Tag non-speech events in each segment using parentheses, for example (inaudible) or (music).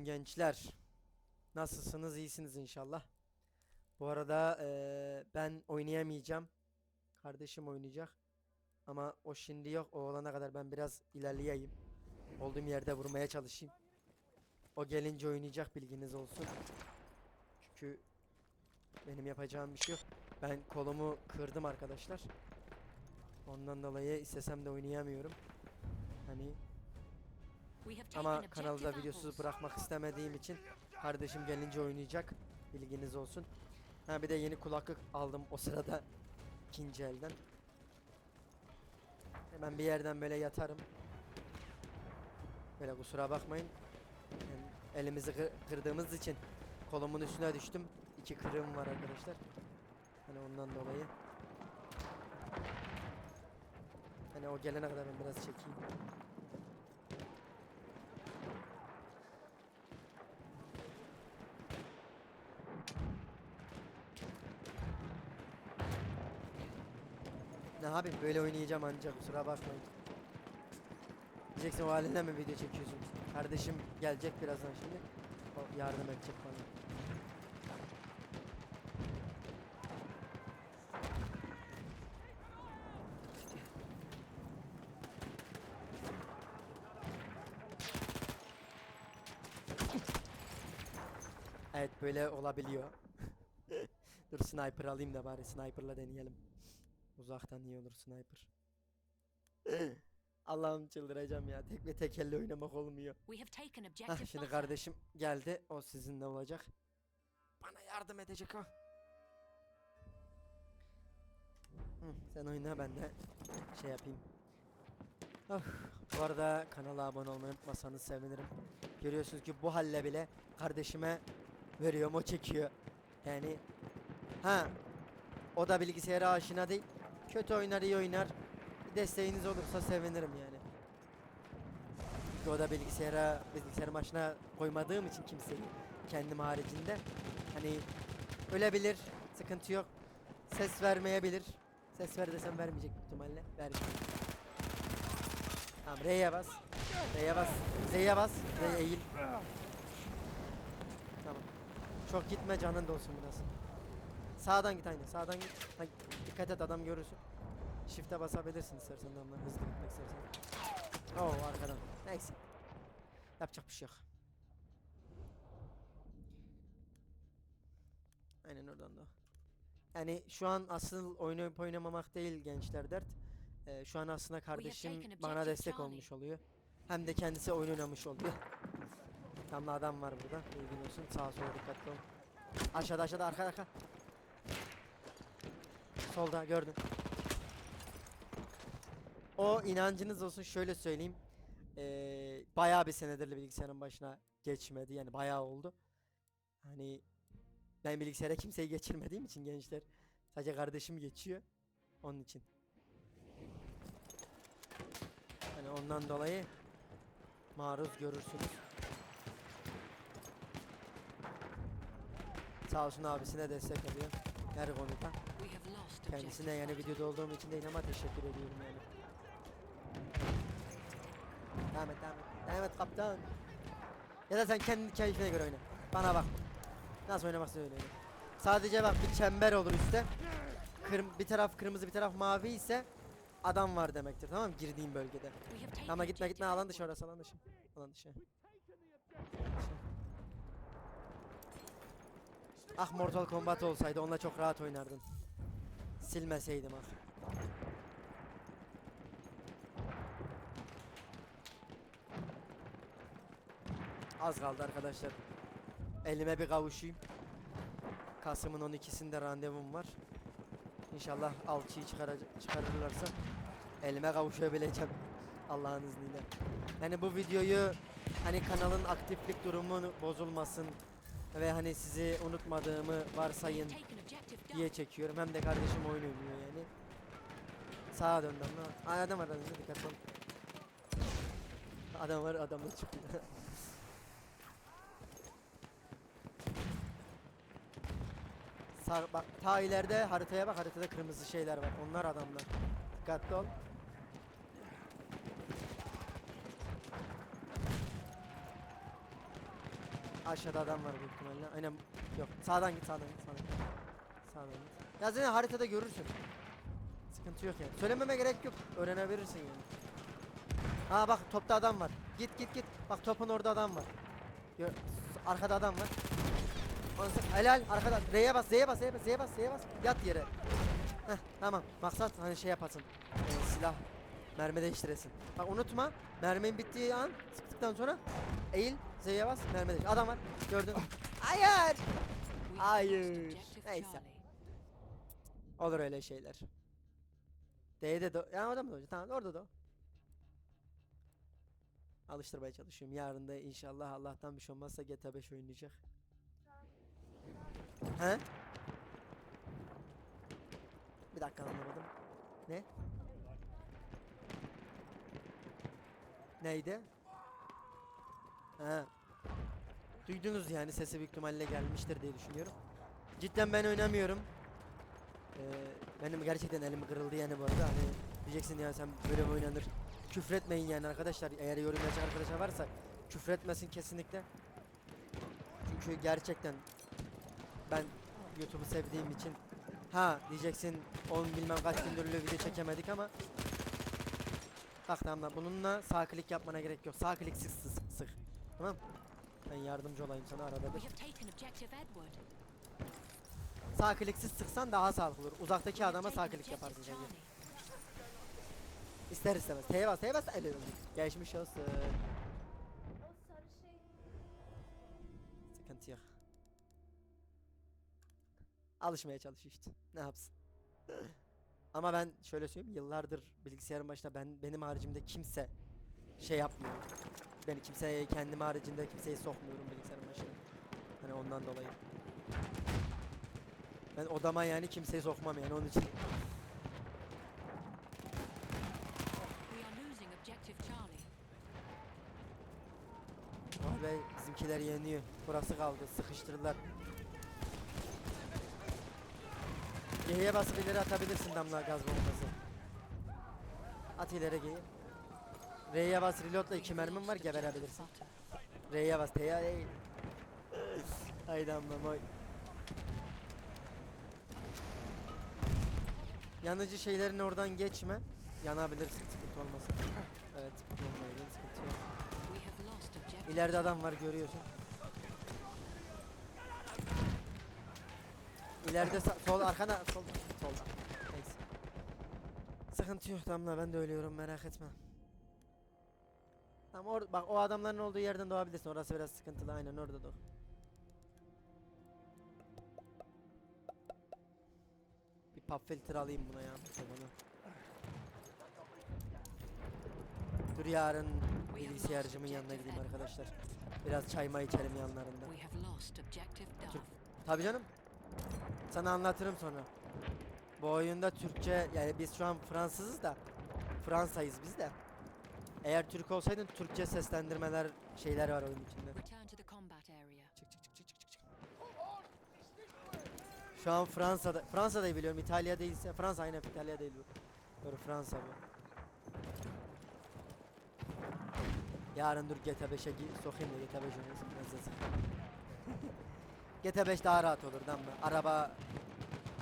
Gençler, nasılsınız? İyisiniz inşallah. Bu arada eee, ben oynayamayacağım. Kardeşim oynayacak. Ama o şimdi yok. O olana kadar ben biraz ilerleyeyim. Olduğum yerde vurmaya çalışayım. O gelince oynayacak bilginiz olsun. Çünkü benim yapacağım bir şey yok. Ben kolumu kırdım arkadaşlar. Ondan dolayı istesem de oynayamıyorum. Hani ama kanalda videosuz bırakmak istemediğim için kardeşim gelince oynayacak. Bilginiz olsun. Ha bir de yeni kulaklık aldım o sırada ikinci elden. Hemen bir yerden böyle yatarım. Böyle kusura bakmayın. Yani elimizi kır- kırdığımız için kolumun üstüne düştüm. İki kırığım var arkadaşlar. Hani ondan dolayı. Hani o gelene kadar ben biraz çekeyim. Abi böyle oynayacağım ancak kusura bakmayın. Diyeceksin o haline mi video çekiyorsun? Kardeşim gelecek birazdan şimdi. O yardım edecek bana. Evet böyle olabiliyor. (laughs) Dur sniper alayım da bari sniperla deneyelim. Uzaktan iyi olur sniper. (laughs) Allah'ım çıldıracağım ya. Tek ve tek elle oynamak olmuyor. Hah şimdi kardeşim geldi. O sizinle olacak. Bana yardım edecek o. Hı, sen oyna ben de şey yapayım. Of, bu arada kanala abone olmayı unutmasanız sevinirim. Görüyorsunuz ki bu halle bile kardeşime veriyorum o çekiyor. Yani ha o da bilgisayara aşina değil. Kötü oynar iyi oynar. Desteğiniz olursa sevinirim yani. Çünkü o da bilgisayara bilgisayar başına koymadığım için kimseyi kendim haricinde. Hani ölebilir sıkıntı yok. Ses vermeyebilir. Ses ver desem vermeyecek büyük ihtimalle. Vermeyecek. Tamam R'ye bas. R'ye bas. Z'ye bas. R'ye eğil. Tamam. Çok gitme canın da olsun biraz sağdan git aynen sağdan git Ha, dikkat et adam görürsün Shift'e basabilirsin istersen adamlar hızlı gitmek istersen Oo arkadan. Neyse. Yapacak bir şey yok. Aynen oradan da. Yani şu an asıl oynayıp oynamamak değil gençler dert. Ee, şu an aslında kardeşim bana destek olmuş oluyor. Hem de kendisi oyun oynamış oluyor. Tam da adam var burada. Bilgin olsun. Sağa sola dikkatli ol. Aşağıda aşağıda arka arka. Solda gördüm. O inancınız olsun şöyle söyleyeyim. Ee, bayağı bir senedir bilgisayarın başına geçmedi yani bayağı oldu. Hani ben bilgisayara kimseyi geçirmediğim için gençler sadece kardeşim geçiyor. Onun için. Hani ondan dolayı maruz görürsünüz. Sağ olsun abisine destek oluyor her konuda. Kendisine yani videoda olduğum için değil ama teşekkür ediyorum yani. Devam et devam et. Devam et kaptan. Ya da sen kendi keyfine göre oyna. Bana bak. Nasıl oynamak öyle oyna. Sadece bak bir çember olur üstte. Kırm bir taraf kırmızı bir taraf mavi ise adam var demektir tamam mı? Girdiğin bölgede. Ama gitme gitme alan dışı orası. Alan dışı. Alan dışı. Ah Mortal Kombat olsaydı onunla çok rahat oynardın. Silmeseydim ah. Az kaldı arkadaşlar. Elime bir kavuşayım. Kasım'ın 12'sinde randevum var. İnşallah alçıyı çıkarırlarsa elime kavuşabileceğim. (laughs) Allah'ın izniyle. Yani bu videoyu hani kanalın aktiflik durumu bozulmasın ve hani sizi unutmadığımı varsayın diye çekiyorum. Hem de kardeşim oyun oynuyor yani. Sağa döndüm lan. Aa, adam var aranızda dikkat olun. Adam var adamla çıkıyor. (laughs) Sağ, bak ta ileride haritaya bak haritada kırmızı şeyler var. Onlar adamlar. Dikkatli ol. Aşağıda adam var büyük ihtimalle. Aynen yok. Sağdan git sağdan git sağdan git. Sağdan git. Ya zaten haritada görürsün. Sıkıntı yok yani. Söylememe gerek yok. Öğrenebilirsin yani. Ha bak topta adam var. Git git git. Bak topun orada adam var. Gör, arkada adam var. Sonra- Helal arkada. R'ye bas, Z'ye bas, Z'ye bas, Z'ye bas, Z'ye bas. Yat yere. Heh tamam. Maksat hani şey yapasın. Ee, silah mermi değiştiresin. Bak unutma. Mermin bittiği an sıktıktan sonra eğil, Z'ye bas, mermi değiştir. Adam var. Gördün. Hayır. Hayır. Neyse. Olur öyle şeyler. D'de de ya orada mı doğacak? Tamam orada da. Alıştırmaya çalışıyorum. Yarın da inşallah Allah'tan bir şey olmazsa GTA 5 oynayacak. He? Bir dakika anlamadım. Ne? Neydi? Ha. Duydunuz yani sesi büyük ihtimalle gelmiştir diye düşünüyorum. Cidden ben oynamıyorum. Ee, benim gerçekten elim kırıldı yani bu arada. Hani diyeceksin ya sen böyle mi oynanır? Küfretmeyin yani arkadaşlar. Eğer yorum yapacak arkadaşlar varsa küfretmesin kesinlikle. Çünkü gerçekten ben YouTube'u sevdiğim için ha diyeceksin 10 bilmem kaç gündür öyle video çekemedik ama bak tamam bununla sağ klik yapmana gerek yok. Sağ klik sık sık sık. Tamam. Ben yardımcı olayım sana arada bir sağ sıksan daha sağlıklı olur uzaktaki adama sağ yaparsın Charlie. İster istemez. T'ye bas, T'ye bas. Geçmiş olsun. Sıkıntı yok. Alışmaya çalış işte. Ne yapsın? Ama ben şöyle söyleyeyim, yıllardır bilgisayarın başında ben benim haricimde kimse şey yapmıyor. Beni kimseye kendim haricinde kimseyi sokmuyorum bilgisayarın başına. Hani ondan dolayı. Ben odama yani kimseyi sokmam yani onun için. Vay be bizimkiler yeniyor. Burası kaldı. Sıkıştırdılar. G'ye basıp ileri atabilirsin damla gaz bombası. At ileri G'ye. R'ye bas reloadla iki mermim var geberebilirsin. R'ye bas T'ye. Ay damla moy. Yanıcı şeylerin oradan geçme. Yanabilirsin sıkıntı olmasın. (laughs) Evet sıkıntı sıkıntı yok. İleride adam var görüyorsun. İleride sol arkana sol solda. Neyse. Sıkıntı yok Damla ben de ölüyorum merak etme. Tamam or bak o adamların olduğu yerden doğabilirsin. Orası biraz sıkıntılı aynen orada doğ. Bir pop filtre alayım buna ya. Bana. Dur yarın bilgisayarcımın yanına gideyim arkadaşlar. Biraz çay may içelim yanlarında. Türk- Tabii canım. Sana anlatırım sonra. Bu oyunda Türkçe yani biz şu an Fransızız da Fransa'yız biz de. Eğer Türk olsaydın Türkçe seslendirmeler şeyler var oyun içinde. Return to the combat area. Çık çık çık çık çık çık. çık. Şu an Fransa'da Fransa'dayı biliyorum İtalya değilse Fransa aynen İtalya değil bu. Doğru Fransa bu. Yarın dur GTA 5'e gi- sokayım da GTA 5 oynasın. GTA (laughs) 5 daha rahat olur damla. Araba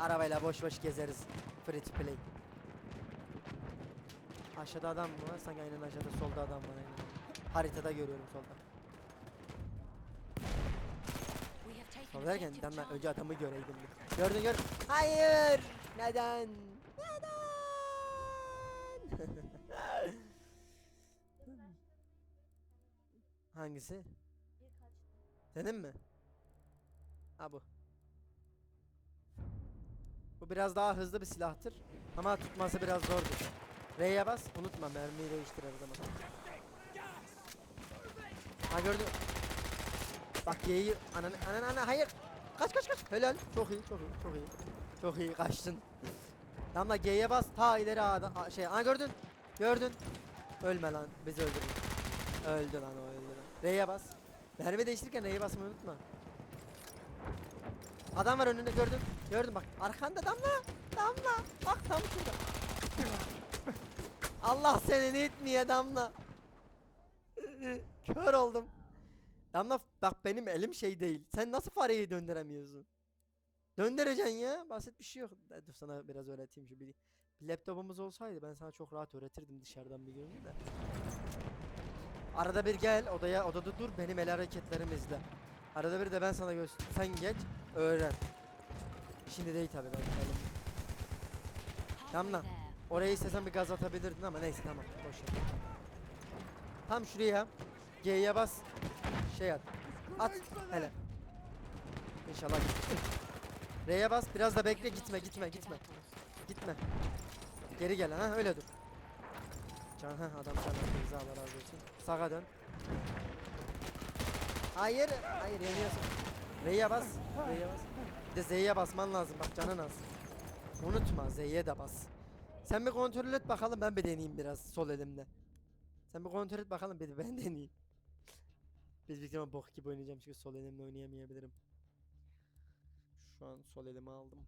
arabayla boş boş gezeriz. Free to play. Aşağıda adam mı var? Sanki aynen aşağıda solda adam var aynen. Haritada görüyorum solda. Damla Charlie. önce adamı göreydim. Gördün gör. Hayır. Neden? Neden? (laughs) Hangisi? Senin mi? Ha bu. Bu biraz daha hızlı bir silahtır ama tutması biraz zordur. R'ye bas, unutma mermiyi değiştir her zaman. Ha gördün. Bak Y'yi ananı ananı ana hayır. Kaç kaç kaç. Helal. Çok iyi, çok iyi, çok iyi. Çok iyi kaçtın. Damla G'ye bas. Ta ileri A'da şey. Ha gördün. Gördün. Ölme lan. Bizi öldürdün. Öldü lan o öldü lan. R'ye bas. Mermi değiştirirken R'ye basmayı unutma. Adam var önünde gördün. Gördün bak. Arkanda damla. Damla. Bak tam şurada. (laughs) Allah seni ne etmeye damla. (laughs) Kör oldum. Damla bak benim elim şey değil. Sen nasıl fareyi döndüremiyorsun? Döndüreceksin ya. Basit bir şey yok. Dur sana biraz öğreteyim şu bir. Bir laptopumuz olsaydı ben sana çok rahat öğretirdim dışarıdan bir görünce de. Arada bir gel odaya odada dur benim el hareketlerimi izle. Arada bir de ben sana göster. Sen geç öğren. Şimdi değil tabii ben. Halfway Damla. Oraya istesen bir gaz atabilirdin ama neyse tamam boş ver. Tam şuraya G'ye bas. Şey at. At hele. İnşallah git. R'ye bas biraz da bekle gitme gitme gitme. Gitme. Geri gel ha öyle dur. Can ha adam senden Allah razı olsun. Sağa dön. Hayır, hayır yanıyorsun. R'ye bas. R'ye bas. Bir de Z'ye basman lazım bak canın az. Unutma Z'ye de bas. Sen bir kontrol et bakalım ben bir deneyeyim biraz sol elimle. Sen bir kontrol et bakalım bir ben deneyeyim. Biz büyük ihtimalle bok gibi oynayacağım çünkü sol elimle oynayamayabilirim. Şu an sol elimi aldım.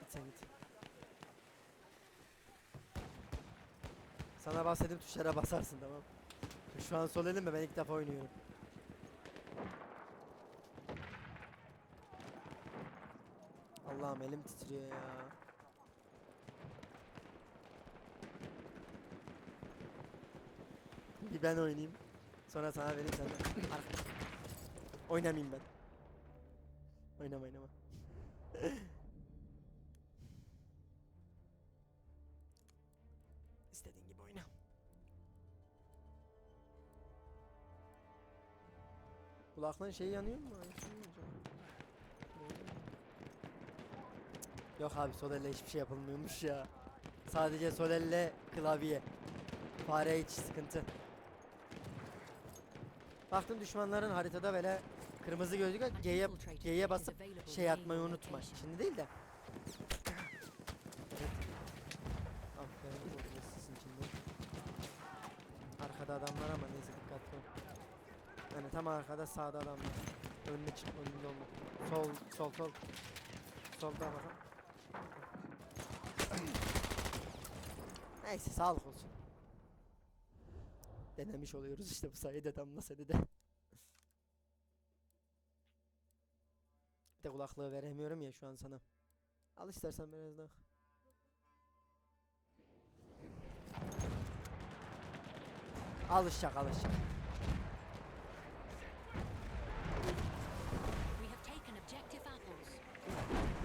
Git sen git. Sana bahsedeyim tuşlara basarsın tamam. Şu an sol elimle ben ilk defa oynuyorum. Allah'ım elim titriyor ya. Bir ben oynayayım. Sonra sana vereyim sen de. Oynamayayım ben. Oynama oynama. (laughs) İstediğin gibi oyna. Kulaklığın şeyi yanıyor mu? Şey Yok abi sol elle hiçbir şey yapılmıyormuş ya. Sadece sol elle klavye. Fare hiç sıkıntı. Baktım düşmanların haritada böyle kırmızı. An G'ye G'ye basıp şey atmayı unutma. Şimdi değil de. Aferin içinde. Arkada adam var ama neyse dikkatli. Yani tam arkada sağda adam var. Önüne çık önünde olma. Sol sol sol. Solda bakalım. Neyse sağlık olsun. Denemiş oluyoruz işte bu sayede damla seni de. Bir de kulaklığı veremiyorum ya şu an sana. Al istersen biraz daha. Alışacak alışacak.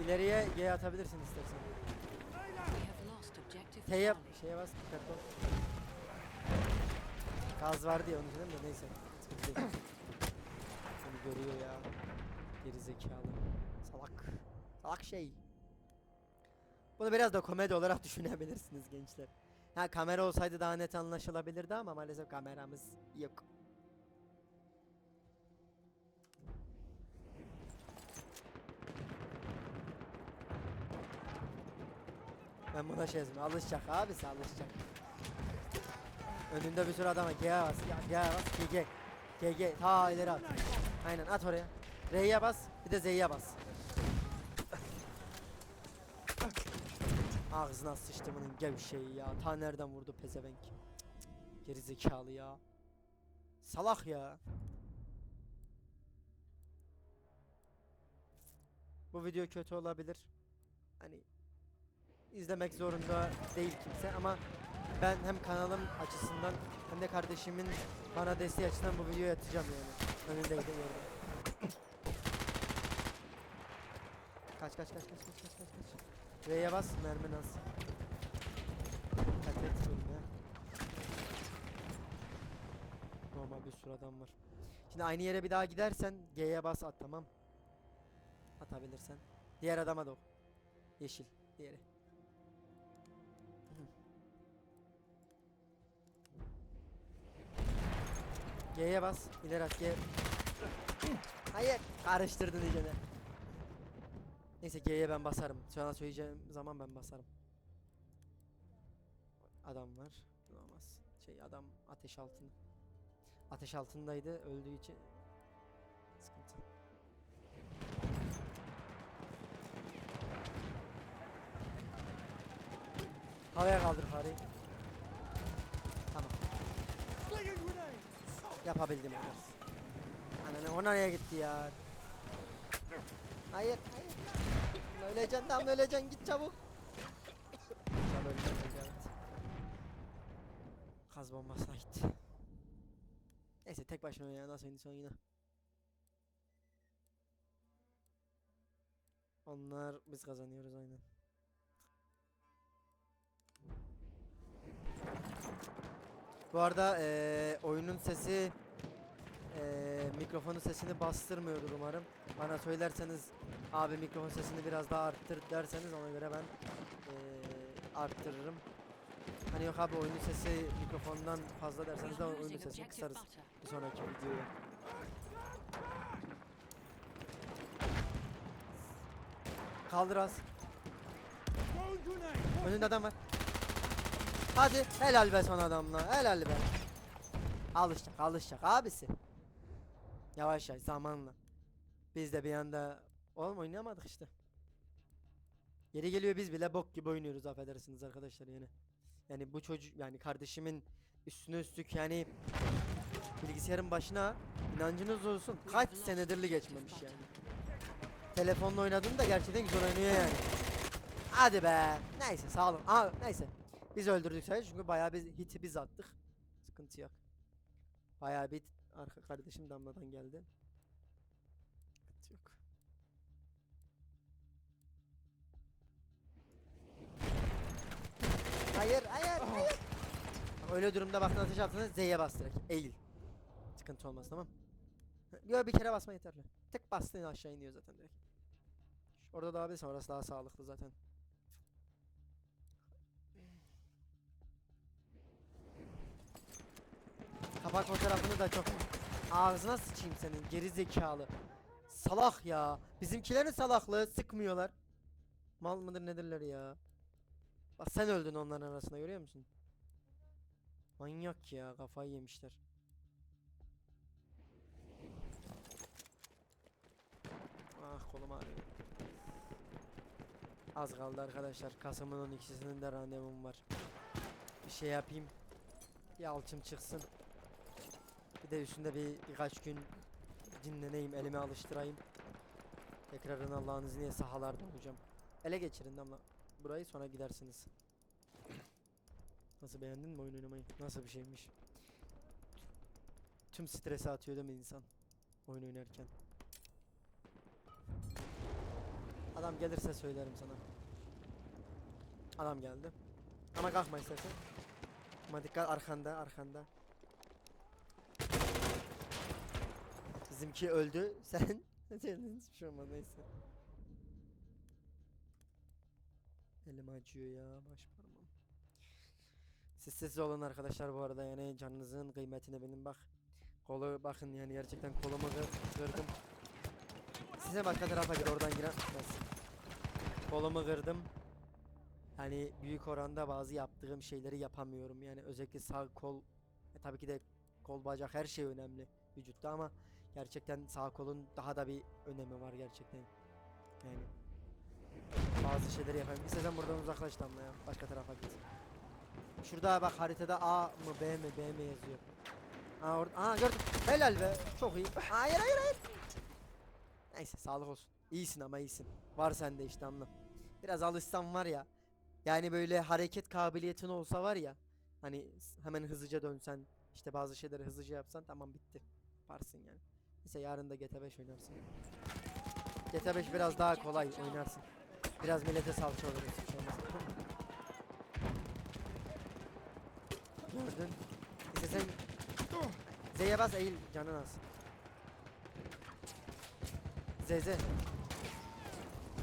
İleriye G atabilirsin istersen. We have lost objective T yap. Charlie. Şeye bas dikkatli ol. Gaz var diye onu dedim de neyse. Seni görüyor ya. Geri zekalı. Salak. Salak şey. Bunu biraz da komedi olarak (laughs) düşünebilirsiniz gençler. Ha kamera olsaydı daha net anlaşılabilirdi ama maalesef kameramız yok. Ben buna şey yazayım. Alışacak abisi alışacak. Önünde bir sürü adam var. G'ye bas. G'ye bas. G, G. G, G. Ta ileri at. Aynen at oraya. R'ye bas. Bir de Z'ye bas. Ağzına sıçtı bunun gevşeyi ya. Ta nereden vurdu pezevenk. Geri zekalı ya. Salak ya. Bu video kötü olabilir. Hani izlemek zorunda değil kimse ama ben hem kanalım açısından hem de kardeşimin bana desteği açısından bu videoyu atacağım yani. Önündeydi gördüm. Kaç kaç kaç kaç kaç kaç kaç kaç. R'ye bas mermi az. Dikkat et önüne. Normal bir sürü adam var. Şimdi aynı yere bir daha gidersen G'ye bas at tamam. Atabilirsen. Diğer adama da o. Yeşil. Diğeri. G'ye bas. İleri at. G. Hayır. Karıştırdın iyice. Neyse G'ye ben basarım. Sana söyleyeceğim zaman ben basarım. Adam var. Olamaz. Şey adam ateş altında. Ateş altındaydı. Öldüğü için sıkıntı. Havaya kaldır fareyi. Tamam. Yapabildim kadar. Ananı o nereye gitti ya? Hayır, hayır. Öleceksin tam öleceksin git çabuk. Tam öleceksin evet. Kaz bombasına gitti. Neyse tek başına ya nasıl oyun son yine. Onlar biz kazanıyoruz aynen. Bu arada eee, oyunun sesi eee mikrofonun sesini bastırmıyordur umarım. Bana söylerseniz abi mikrofon sesini biraz daha arttır derseniz ona göre ben eee, arttırırım. Hani yok abi oyunun sesi mikrofondan fazla derseniz de oyunun sesini kısarız bir sonraki videoya. Kaldır az. Önünde adam var. Hadi helal be son adamla helal be. Alışacak alışacak abisi. Yavaş yavaş zamanla. Biz de bir anda oğlum oynayamadık işte. Yeri geliyor biz bile bok gibi oynuyoruz affedersiniz arkadaşlar yani. Yani bu çocuk yani kardeşimin üstüne üstlük yani bilgisayarın başına inancınız olsun kaç senedirli geçmemiş yani. Telefonla oynadığında gerçekten güzel oynuyor yani. Hadi be. Neyse sağ olun. Aa, neyse. Biz öldürdük sadece çünkü bayağı bir hiti biz attık. Sıkıntı yok. Bayağı bir arka kardeşim Damla'dan geldi. Sıkıntı yok. Hayır, hayır, hayır. Öyle durumda bakın ateş altına Z'ye bas direkt. Eğil. Sıkıntı olmaz tamam. Yo bir kere basma yeterli. Tek bastığın aşağı iniyor zaten direkt. Orada daha bir orası daha sağlıklı zaten. Kapak fotoğrafını da çok ağzına sıçayım senin geri zekalı. Salak ya. Bizimkilerin salaklığı sıkmıyorlar. Mal mıdır nedirler ya. Bak sen öldün onların arasında görüyor musun? Manyak ya kafayı yemişler. Ah kolum ağrıyor. Az kaldı arkadaşlar. Kasım'ın 12'sinin de randevum var. Bir şey yapayım. Bir alçım çıksın. De üstünde bir birkaç gün dinleneyim, elime alıştırayım. Tekrarın Allah'ın izniyle sahalarda olacağım. Ele geçirin damla. Burayı sonra gidersiniz. Nasıl beğendin mi oyun oynamayı? Nasıl bir şeymiş? Tüm stresi atıyor değil mi insan? Oyun oynarken. Adam gelirse söylerim sana. Adam geldi. Ama kalkma istersen. Ama dikkat arkanda arkanda. Bizimki öldü. (laughs) Sen senin hiçbir şey olmaz neyse. Elim acıyor ya baş parmağım. Siz sessiz olun arkadaşlar bu arada yani canınızın kıymetine bilin bak. Kolu bakın yani gerçekten kolumu kır- kırdım. Size başka tarafa gir oradan giremez. Kolumu kırdım. Yani büyük oranda bazı yaptığım şeyleri yapamıyorum yani özellikle sağ kol e, tabii ki de kol bacak her şey önemli vücutta ama gerçekten sağ kolun daha da bir önemi var gerçekten. Yani bazı şeyleri yapayım. İstersen buradan uzaklaş damla ya. Başka tarafa git. Şurada bak haritada A mı B mi B mi yazıyor. Aa orada aa gördüm. Helal be. Çok iyi. Hayır hayır hayır. Neyse sağlık olsun. İyisin ama iyisin. Var sende işte anla. Biraz alışsan var ya. Yani böyle hareket kabiliyetin olsa var ya. Hani hemen hızlıca dönsen. işte bazı şeyleri hızlıca yapsan tamam bitti. Varsın yani. Neyse yarın da GTA 5 oynarsın. GTA 5 biraz daha kolay oynarsın. Biraz millete salça oluruz. şey. Gördün. İşte sen Z'ye bas eğil canın az. Z.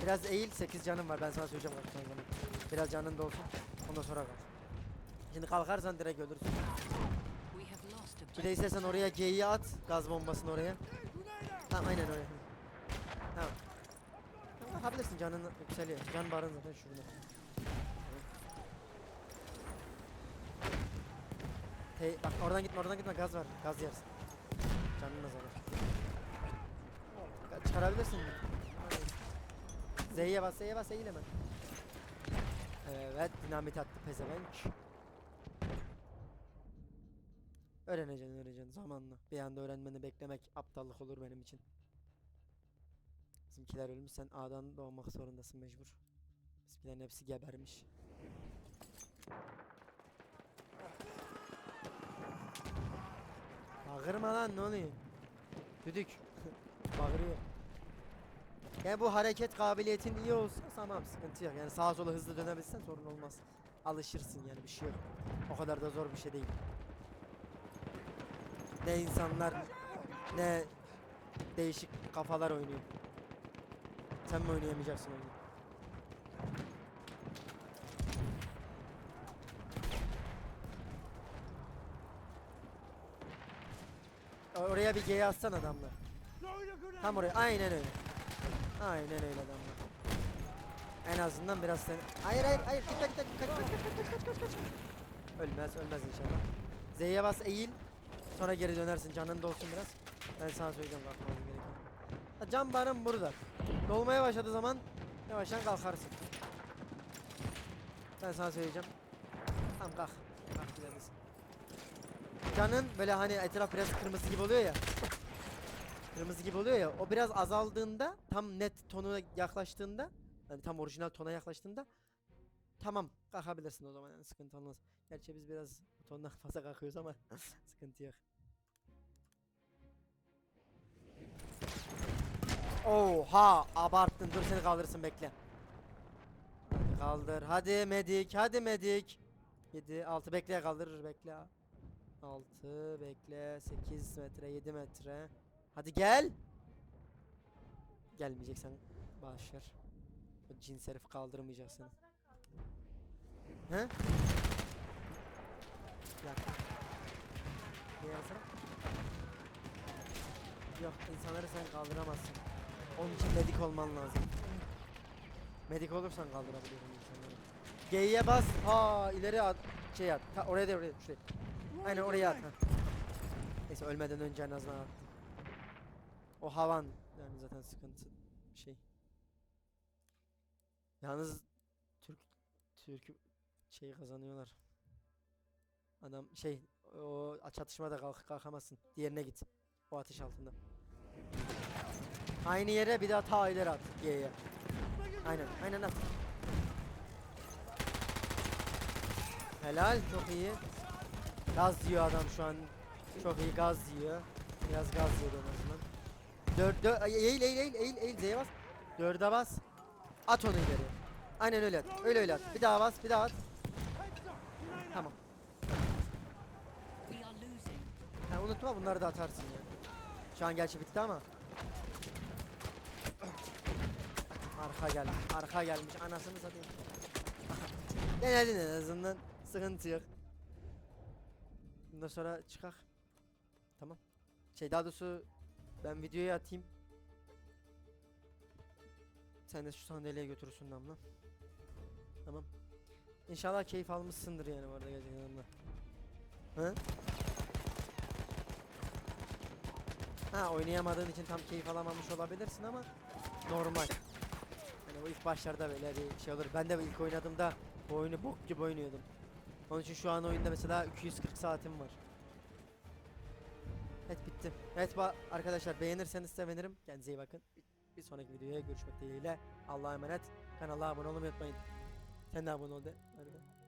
Biraz eğil 8 canın var ben sana söyleyeceğim kaç zaman. Biraz canın da olsun. Ondan sonra kalk. Şimdi kalkarsan direkt ölürsün. Bir istersen oraya G'yi at. Gaz bombasını oraya. Tamam aynen oraya. Tamam. Tamam, Bakabilirsin canın yükseliyor. Can barın zaten şurada. Hey, bak oradan gitme oradan gitme gaz var. Gaz yersin. Canın azalır. Ka- Çıkarabilirsin. Z'ye bas Z'ye bas eğil hemen. Evet dinamit attı pezevenk. Öğreneceksin öğreneceksin zamanla. Bir anda öğrenmeni beklemek aptallık olur benim için. Bizimkiler ölmüş sen A'dan doğmak zorundasın mecbur. Bizimkilerin hepsi gebermiş. Bağırma lan ne oluyor? Düdük. (laughs) Bağırıyor. Yani bu hareket kabiliyetin iyi olsa tamam sıkıntı yok. Yani sağa sola hızlı dönebilsen sorun olmaz. Alışırsın yani bir şey yok. O kadar da zor bir şey değil. Ne insanlar ne değişik kafalar oynuyor. Sen mi oynayamayacaksın oyunu? Oraya bir G atsan adamlar. Tam oraya. Aynen öyle. Aynen öyle adamlar. En azından biraz sen... Hayır hayır hayır. Gitme gitme. Kaç kaç kaç kaç kaç kaç kaç. Ölmez ölmez inşallah. Z'ye bas eğil. Sonra geri dönersin. Canın dolsun biraz. Ben sana söyleyeceğim kalkmanız gerekiyor. Ha, Can barın burada. Dolmaya başladığı zaman yavaştan kalkarsın. Ben sana söyleyeceğim. Tamam kalk. Kalk gidebilirsin. Canın böyle hani etraf biraz kırmızı gibi oluyor ya. Kırmızı gibi oluyor ya. O biraz azaldığında tam net tonu yaklaştığında yani tam orijinal tona yaklaştığında tamam kalkabilirsin o zaman yani sıkıntı olmaz. Gerçi biz biraz tondan (laughs) fazla kalkıyoruz ama (laughs) sıkıntı yok. Oha abarttın dur seni kaldırırsın bekle. Hadi kaldır hadi medik hadi medik. 7 6 bekle kaldırır bekle. 6 bekle 8 metre 7 metre. Hadi gel. Gelmeyeceksen başlar. O cins herif kaldırmayacak. He? Yak. Ne yazar? Yok insanları sen kaldıramazsın. Onun için medik olman lazım. Medik olursan kaldırabiliyorsun insanları. G'ye bas. Ha ileri at. Şey at. Ha, oraya da oraya. Şuraya. Aynen oraya at. Neyse ölmeden önce en azından attım. O havan yani zaten sıkıntı bir şey. Yalnız Türk Türk şey kazanıyorlar. Adam şey o çatışmada kalk kalkamazsın. Diğerine git. O ateş altında. Aynı yere bir daha ta ileri at G'ye. Aynen aynen at. Helal çok iyi. Gaz yiyor adam şu an. Çok iyi gaz yiyor. Biraz gaz yiyor en azından. Dört, dört, eğil eğil eğil eğil eğil Z'ye bas. Dörde bas. At onu ileri. Aynen öyle at. Öyle öyle at. Bir daha bas bir daha at. Tamam. Ha, unutma bunları da atarsın ya. Şu an gerçi bitti ama. Arka gelmiş. Arka gelmiş. Anasını satayım. Denedin en azından. Sıkıntı yok. Bundan sonra çıkak. Tamam. Şey daha doğrusu ben videoyu atayım. Sen de şu sandalyeye götürürsün Damla. Tamam. İnşallah keyif almışsındır yani bu arada gerçekten Damla. Hı? Ha oynayamadığın için tam keyif alamamış olabilirsin ama normal. Bu ilk başlarda böyle bir şey olur. Ben de ilk oynadığımda bu oyunu bok gibi oynuyordum. Onun için şu an oyunda mesela 240 saatim var. Evet bitti. Evet arkadaşlar beğenirseniz sevinirim. Kendinize iyi bakın. Bir sonraki videoya görüşmek dileğiyle. Allah'a emanet. Kanala abone olmayı unutmayın. Sen de abone ol de. Hadi.